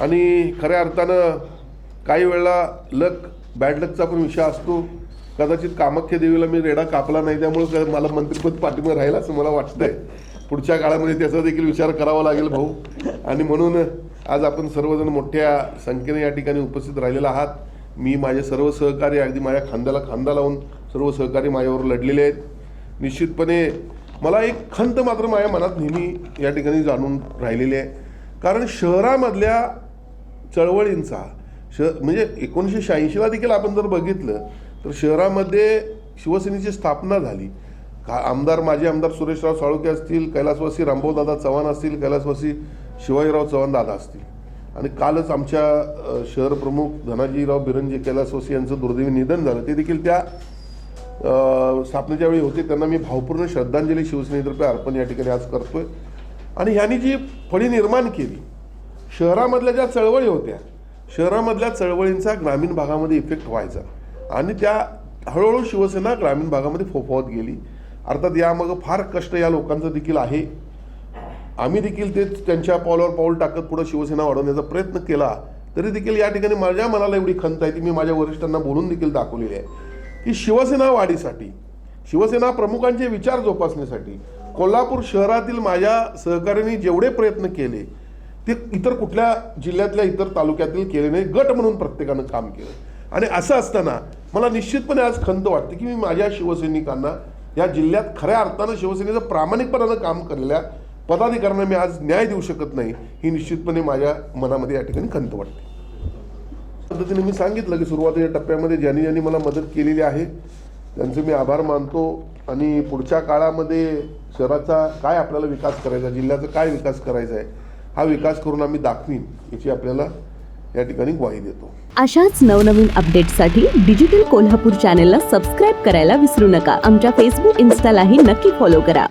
आणि खऱ्या अर्थानं काही वेळेला लक बॅड लकचा पण विषय असतो. कदाचित कामाख्या देवीला मी रेडा कापला नाही त्यामुळं क- मला मंत्रिपद पाठिंबा राहील असं मला वाटतंय. पुढच्या काळामध्ये त्याचा देखील विचार करावा लागेल भाऊ. आणि म्हणून आज आपण सर्वजण मोठ्या संख्येने या ठिकाणी उपस्थित राहिलेला आहात. मी माझे सर्व सहकारी अगदी माझ्या खांद्याला खांदा लावून सर्व सहकारी माझ्यावर लढलेले आहेत. निश्चितपणे मला एक खंत मात्र माझ्या मनात नेहमी या ठिकाणी जाणून राहिलेली आहे. कारण शहरामधल्या चळवळींचा. श म्हणजे एकोणीसशे शहाऐंशीला देखील आपण जर बघितलं तर शहरामध्ये शिवसेनेची स्थापना झाली. का आमदार माजी आमदार सुरेशराव साळुके असतील कैलासवासी रामभाऊदादा चव्हाण असतील कैलासवासी शिवाजीराव चव्हाण दादा असतील. आणि कालच आमच्या शहर प्रमुख धनाजीराव बिरंजी कैलासवासी यांचं दुर्दैवी निधन झालं. ते देखील त्या स्थापनेच्या वेळी होते. त्यांना मी भावपूर्ण श्रद्धांजली शिवसेनेतर्फे अर्पण या ठिकाणी आज करतोय. आणि ह्यांनी जी फळी निर्माण केली शहरामधल्या ज्या चळवळी होत्या शहरामधल्या चळवळींचा ग्रामीण भागामध्ये इफेक्ट व्हायचा. आणि त्या हळूहळू शिवसेना ग्रामीण भागामध्ये फोफावत गेली. अर्थात यामागं फार कष्ट या लोकांचं देखील आहे. आम्ही देखील ते त्यांच्या पावलावर पाऊल टाकत पुढं शिवसेना वाढवण्याचा प्रयत्न केला तरी देखील या ठिकाणी माझ्या मनाला एवढी खंत आहे ती मी माझ्या वरिष्ठांना बोलून देखील दाखवलेली आहे. की शिवसेना वाढीसाठी शिवसेना प्रमुखांचे विचार जोपासण्यासाठी कोल्हापूर शहरातील माझ्या सहकाऱ्यांनी जेवढे प्रयत्न केले ते इतर कुठल्या जिल्ह्यातल्या इतर तालुक्यातील केले नाही गट म्हणून प्रत्येकानं काम केलं. आणि असं असताना मला निश्चितपणे आज खंत वाटते की मी माझ्या शिवसैनिकांना या जिल्ह्यात खऱ्या अर्थानं शिवसेनेचं प्रामाणिकपणानं काम केलेल्या पदाधिकाऱ्यांना मी आज न्याय देऊ शकत नाही ही निश्चितपणे माझ्या मनामध्ये या ठिकाणी खंत वाटते. पद्धतीने मी सांगितलं की सुरुवातीच्या टप्प्यामध्ये ज्यांनी ज्यांनी मला मदत केलेली आहे त्यांचे मी आभार मानतो. आणि पुढच्या काळामध्ये शहराचा काय आपल्याला विकास करायचा आहे, जिल्ह्याचा काय विकास करायचा आहे हा विकास करून आम्ही दाखवीन याची आपल्याला या ठिकाणी ग्वाही देतो. अशाच नवनवीन अपडेटसाठी डिजिटल कोल्हापूर चॅनेलला सबस्क्राईब करायला विसरू नका. आमच्या फेसबुक इन्स्टालाही नक्की फॉलो करा.